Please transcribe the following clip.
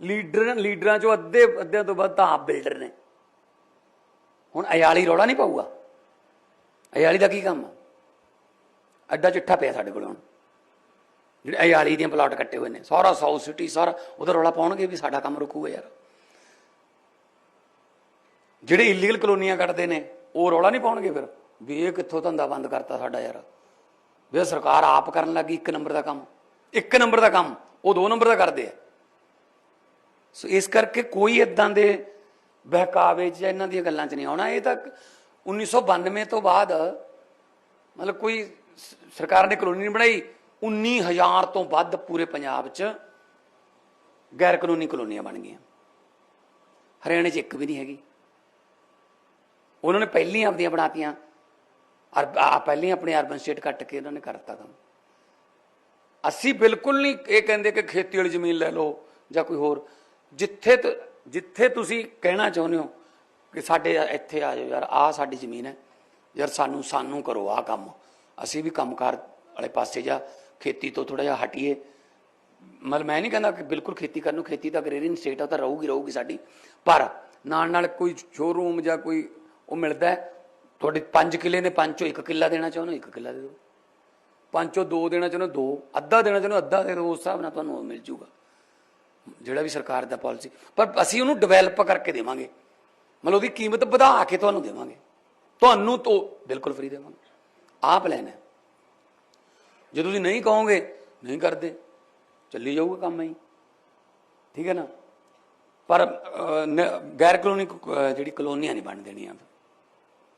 Leader ਲੀਡਰਾਂ ਚੋਂ ਅੱਧੇ ਅੱਧਿਆਂ ਤੋਂ ਵੱਧ ਤਾਂ ਆਪ ਬਿਲਡਰ ਨੇ। ਹੁਣ ਅਯਾਲੀ ਰੌਲਾ ਨਹੀਂ ਪਾਊਗਾ। ਅਯਾਲੀ ਦਾ ਕੀ ਕੰਮ ਅੱਡਾ ਚਿੱਠਾ ਪਿਆ ਸਾਡੇ ਕੋਲ ਹੁਣ। ਜਿਹੜੇ ਅਯਾਲੀ ਦੀਆਂ ਪਲਾਟ ਕੱਟੇ ਹੋਏ ਨੇ। ਸਾਰਾ ਸਾਊਥ ਸਿਟੀ, ਸਾਰਾ ਉਹਦਾ ਰੌਲਾ ਪਾਉਣਗੇ ਵੀ ਸਾਡਾ ਕੰਮ ਰੁਕੂਗਾ ਯਾਰ। ਜਿਹੜੇ ਇਲੀਗਲ ਕਲੋਨੀਆਂ ਕੱਟਦੇ ਨੇ, ਉਹ ਰੌਲਾ ਨਹੀਂ ਪਾਉਣਗੇ ਫਿਰ? ਵੀ ਇਹ ਕਿੱਥੋਂ ਧੰਦਾ ਬੰਦ ਕਰਤਾ ਸਾਡਾ ਯਾਰ? ਵੀ ਸਰਕਾਰ ਆਪ ਕਰਨ ਲੱਗੀ ਇੱਕ ਨੰਬਰ ਦਾ ਕੰਮ। ਇੱਕ ਨੰਬਰ ਦਾ ਕੰਮ, ਉਹ ਦੋ ਨੰਬਰ ਦਾ ਕਰਦੇ ਆ। ਸੋ ਇਸ ਕਰਕੇ ਕੋਈ ਇਦਾਂ ਦੇ ਬਹਿਕਾਵੇ 'ਚ ਜਾਂ ਇਹਨਾਂ ਦੀਆਂ ਗੱਲਾਂ 'ਚ ਨਹੀਂ ਆਉਣਾ। ਇਹ ਤਾਂ 1992 ਤੋਂ ਬਾਅਦ ਮਤਲਬ ਕੋਈ ਸਰਕਾਰ ਨੇ ਕਲੋਨੀ ਨਹੀਂ ਬਣਾਈ 19000 ਤੋਂ ਵੱਧ ਪੂਰੇ ਪੰਜਾਬ 'ਚ ਗੈਰ ਕਾਨੂੰਨੀ ਕਲੋਨੀਆਂ ਬਣ ਗਈਆਂ। ਹਰਿਆਣੇ 'ਚ ਇੱਕ ਵੀ ਨਹੀਂ ਹੈਗੀ। ਉਹਨਾਂ ਨੇ ਪਹਿਲੀਆਂ ਆਪਦੀਆਂ ਬਣਾਤੀਆਂ। ਅਰ ਆ, ਪਹਿਲੀਆਂ ਆਪਣੇ ਅਰਬਨ ਸਟੇਟ ਕੱਟ ਕੇ ਉਹਨਾਂ ਨੇ ਕਰਤਾ ਕੰਮ। ਅਸੀਂ ਬਿਲਕੁਲ ਨਹੀਂ ਇਹ ਕਹਿੰਦੇ ਕਿ ਖੇਤੀ ਵਾਲੀ ਜ਼ਮੀਨ ਲੈ ਲਓ ਜਾਂ ਕੋਈ ਹੋਰ। ਜਿੱਥੇ ਤ- ਜਿੱਥੇ ਤੁਸੀਂ ਕਹਿਣਾ ਚਾਹੁੰਦੇ ਹੋ ਕਿ ਸਾਡੇ ਇੱਥੇ ਆ ਜਾਓ ਯਾਰ, ਆਹ ਸਾਡੀ ਜ਼ਮੀਨ ਹੈ। ਯਾਰ ਸਾਨੂੰ ਸਾਨੂੰ ਕਰੋ ਆਹ ਕੰਮ। ਅਸੀਂ ਵੀ ਕੰਮਕਾਰ ਵਾਲੇ ਪਾਸੇ ਜਾ ਖੇਤੀ ਤੋਂ ਥੋੜਾ ਜਿਹਾ ਹਟੀਏ। ਮਤਲਬ ਮੈਂ ਨਹੀਂ ਕਹਿੰਦਾ ਕਿ ਬਿਲਕੁਲ ਖੇਤੀ ਕਰਨ ਨੂੰ, ਖੇਤੀ ਤਾਂ ਗ੍ਰੇਰੀਨ ਸਟੇਟ ਆ ਤਾਂ ਰਹੂਗੀ ਰਹੂਗੀ ਸਾਡੀ। ਪਰ ਨਾਲ ਨਾਲ ਕੋਈ ਸ਼ੋਰੂਮ ਜਾਂ ਕੋਈ ਉਹ ਮਿਲਦਾ ਤੁਹਾਡੇ 5 ਕਿੱਲੇ ਨੇ, ਪੰਜ ਚੋਂ ਇੱਕ ਕਿੱਲਾ ਦੇਣਾ ਚਾਹੁੰਦੇ ਹੋ, ਇੱਕ ਕਿੱਲਾ ਦੇ ਦਿਓ। ਪੰਜ ਚੋਂ ਦੋ ਦੇਣਾ ਚਾਹੁੰਦੇ ਹੋ, ਦੋ। ਅੱਧਾ ਦੇਣਾ ਚਾਹੁੰਦੇ ਹੋ, ਅੱਧਾ ਦੇ ਦਿਓ, ਉਸ ਹਿਸਾਬ ਨਾਲ ਤੁਹਾਨੂੰ ਉਹ ਮਿਲ ਜੂਗਾ ਜਿਹੜਾ ਵੀ ਸਰਕਾਰ ਦਾ ਪਾਲਿਸੀ, ਪਰ ਅਸੀਂ ਉਹਨੂੰ ਡਿਵੈਲਪ ਕਰਕੇ ਦੇਵਾਂਗੇ। ਮਤਲਬ ਉਹਦੀ ਕੀਮਤ ਵਧਾ ਕੇ ਤੁਹਾਨੂੰ ਦੇਵਾਂਗੇ। ਤੁਹਾਨੂੰ ਤੋਂ ਬਿਲਕੁਲ ਫ੍ਰੀ ਦੇਵਾਂਗੇ। ਆਹ ਪਲਾਨ ਹੈ। ਜੇ ਤੁਸੀਂ ਨਹੀਂ ਕਹੋਗੇ, ਨਹੀਂ ਕਰਦੇ, ਚੱਲੀ ਜਾਊਗਾ ਕੰਮ ਹੀ। ਠੀਕ ਹੈ ਨਾ? ਪਰ ਗੈਰ ਕਲੋਨੀ ਜਿਹੜੀ ਕਲੋਨੀਆਂ ਨਹੀਂ ਬਣ ਦੇਣੀਆਂ।